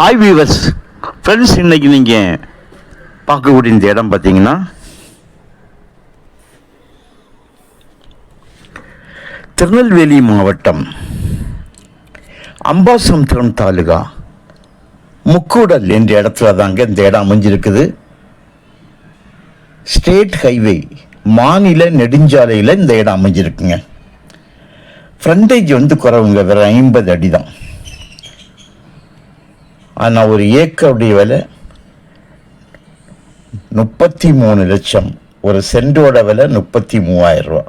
Hi viewers friends இன்றைக்கி நீங்கள் பார்க்கக்கூடிய இந்த இடம் பார்த்தீங்கன்னா திருநெல்வேலி மாவட்டம் அம்பாசமுத்திரம் தாலுகா முக்கூடல் என்ற இடத்துல தாங்க இந்த இடம் அமைஞ்சிருக்குது. ஸ்டேட் ஹைவே மாநில நெடுஞ்சாலையில் இந்த இடம் அமைஞ்சிருக்குங்க. ஃப்ரண்டேஜ் வந்து குறவுங்க வெறும் ஐம்பது அடி தான் ஆனால் ஒரு ஏக்கருடைய விலை முப்பத்தி மூணு லட்சம். ஒரு சென்டோட விலை முப்பத்தி மூவாயிரம் ரூபா.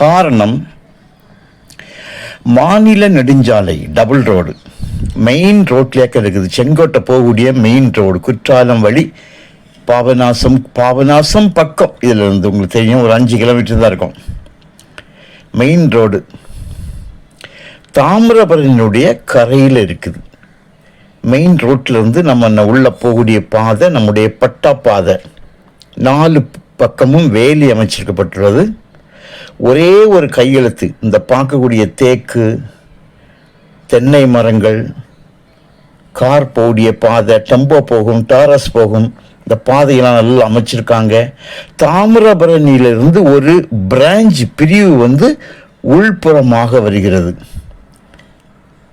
காரணம் மாநில நெடுஞ்சாலை டபுள் ரோடு மெயின் ரோட்லேயே இருக்குது. செங்கோட்டை போகக்கூடிய மெயின் ரோடு குற்றாலம் வழி பாபநாசம் பாபநாசம் பக்கம். இதில் இருந்து உங்களுக்கு தெரியும் ஒரு அஞ்சு கிலோமீட்டர் தான் இருக்கும். மெயின் ரோடு தாமிரபரணியினுடைய கரையில் இருக்குது. மெயின் ரோட்ல இருந்து நம்ம உள்ளே போகக்கூடிய பாதை நம்முடைய பட்டா பாதை. நாலு பக்கமும் வேலி அமைச்சிருக்கப்பட்டுள்ளது. ஒரே ஒரு கையெழுத்து இந்த பார்க்கக்கூடிய தேக்கு தென்னை மரங்கள் கார் போகக்கூடிய பாதை டெம்போ போகும் டாரஸ் போகும் இந்த பாதையெல்லாம் நல்லா அமைச்சிருக்காங்க. தாமிரபரணியிலிருந்து ஒரு பிரான்ச் பிரிவு வந்து உள்புறமாக வருகிறது.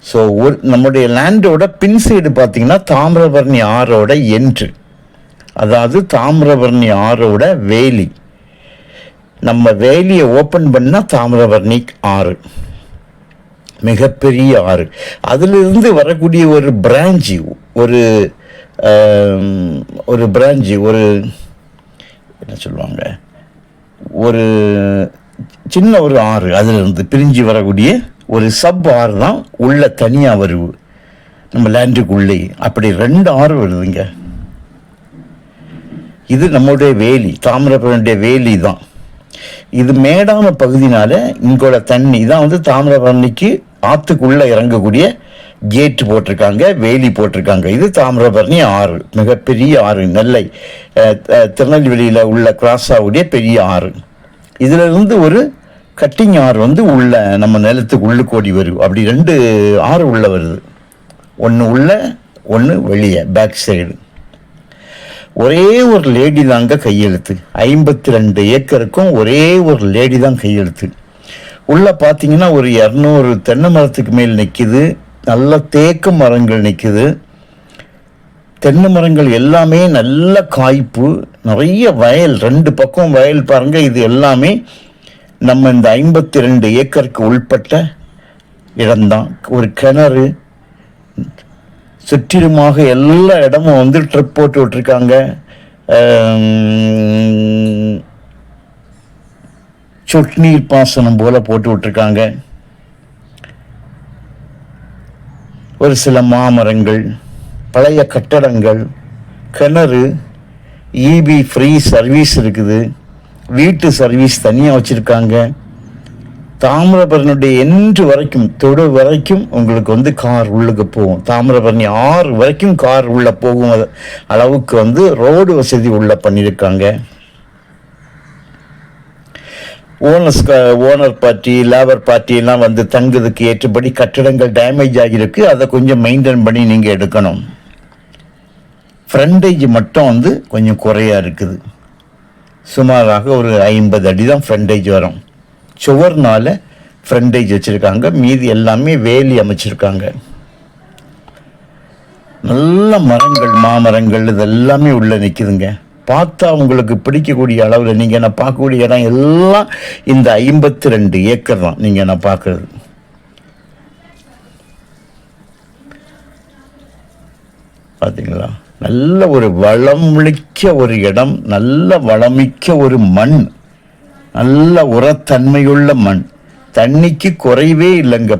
ஸோ ஒரு நம்முடைய லேண்டோட பின் சைடு பார்த்தீங்கன்னா தாமிரபரணி ஆறோட என்ட்ரு அதாவது தாமிரபரணி ஆறோட வேலி. நம்ம வேலியை ஓப்பன் பண்ணால் தாமிரபரணி ஆறு. மிகப்பெரிய ஆறு. அதிலிருந்து வரக்கூடிய ஒரு பிராஞ்சி ஒரு ஒரு பிராஞ்சி ஒரு என்ன சொல்லுவாங்க? ஒரு சின்ன ஒரு ஆறு அதிலிருந்து பிரிஞ்சு வரக்கூடிய ஒரு சப் ஆறு தான் உள்ளே தனியாக வருவு நம்ம லேண்டுக்குள்ளே அப்படி ரெண்டு ஆறு வருதுங்க. இது நம்முடைய வேலி தாமிரபரனுடைய வேலி தான். இது மேடான பகுதினால இங்கோட தண்ணி தான் வந்து தாமிரபரணிக்கு ஆற்றுக்குள்ளே இறங்கக்கூடிய கேட்டு போட்டிருக்காங்க வேலி போட்டிருக்காங்க. இது தாமிரபரணி ஆறு மிகப்பெரிய ஆறு நெல்லை திருநெல்வேலியில் உள்ள கிராஸாவுடைய பெரிய ஆறு இதிலிருந்து ஒரு கட்டிங் ஆறு வந்து உள்ள நம்ம நிலத்துக்கு உள்ளுக்கு ஓடி வரும் அப்படி ரெண்டு ஆறு உள்ள வருது. ஒன்று உள்ள ஒன்று வெளியே பேக் சைடு ஒரே ஒரு லேடி தாங்க கையெழுத்து. ஐம்பத்தி ரெண்டு ஏக்கருக்கும் ஒரே ஒரு லேடி தான் கையெழுத்து. உள்ள பார்த்தீங்கன்னா ஒரு இரநூறு தென்னை மரத்துக்கு மேல் நிற்கிது நல்ல தேக்கு மரங்கள் நிற்கிது தென்னை மரங்கள் எல்லாமே நல்ல காய்ப்பு. நிறைய வயல் ரெண்டு பக்கம் வயல் பாருங்கள் இது எல்லாமே நம்ம இந்த ஐம்பத்தி ரெண்டு ஏக்கருக்கு உள்பட்ட இடம்தான். ஒரு கிணறு சுற்றிலுமாக எல்லா இடமும் வந்து ட்ரிப் போட்டு விட்டுருக்காங்க. ஆம், நீர் பாசனம் போல போட்டு விட்டுருக்காங்க. ஒரு சில மாமரங்கள் பழைய கட்டடங்கள் கிணறு இபி ஃப்ரீ சர்வீஸ் இருக்குது. வீட்டு சர்வீஸ் தனியாக வச்சுருக்காங்க. தாமிரபரணியுடைய என்று வரைக்கும் தொடு வரைக்கும் உங்களுக்கு வந்து கார் உள்ளுக்கு போகும். தாமிரபரணி ஆறு வரைக்கும் கார் உள்ளே போகும் அளவுக்கு வந்து ரோடு வசதி உள்ள பண்ணியிருக்காங்க. Owners owner party labour party எல்லாம் வந்து தங்குறதுக்கு ஏற்றபடி கட்டிடங்கள் டேமேஜ் ஆகியிருக்கு. அதை கொஞ்சம் மெயின்டைன் பண்ணி நீங்கள் எடுக்கணும். ஃப்ரண்டேஜ் மட்டும் வந்து கொஞ்சம் குறையாக இருக்குது. சுமாராக ஒரு ஐம்பது அடி தான் ஃப்ரண்டேஜ் வரும். சுவர்னால் ஃப்ரண்டேஜ் வச்சுருக்காங்க. மீதி எல்லாமே வேலி அமைச்சிருக்காங்க. நல்ல மரங்கள் மாமரங்கள் இது எல்லாமே உள்ள நிற்குதுங்க பார்த்தா உங்களுக்கு பிடிக்கக்கூடிய அளவில் நீங்கள் நான் பார்க்கக்கூடிய இடம் எல்லாம் இந்த ஐம்பத்தி ரெண்டு ஏக்கர் தான் நீங்கள் நான் பார்க்குறது. பார்த்தீங்களா? நல்ல ஒரு வளமிக்க ஒரு இடம் நல்ல வளமிக்க ஒரு மண் நல்ல உரத்தன்மையுள்ள மண். தண்ணிக்கு குறைவே இல்லைங்க.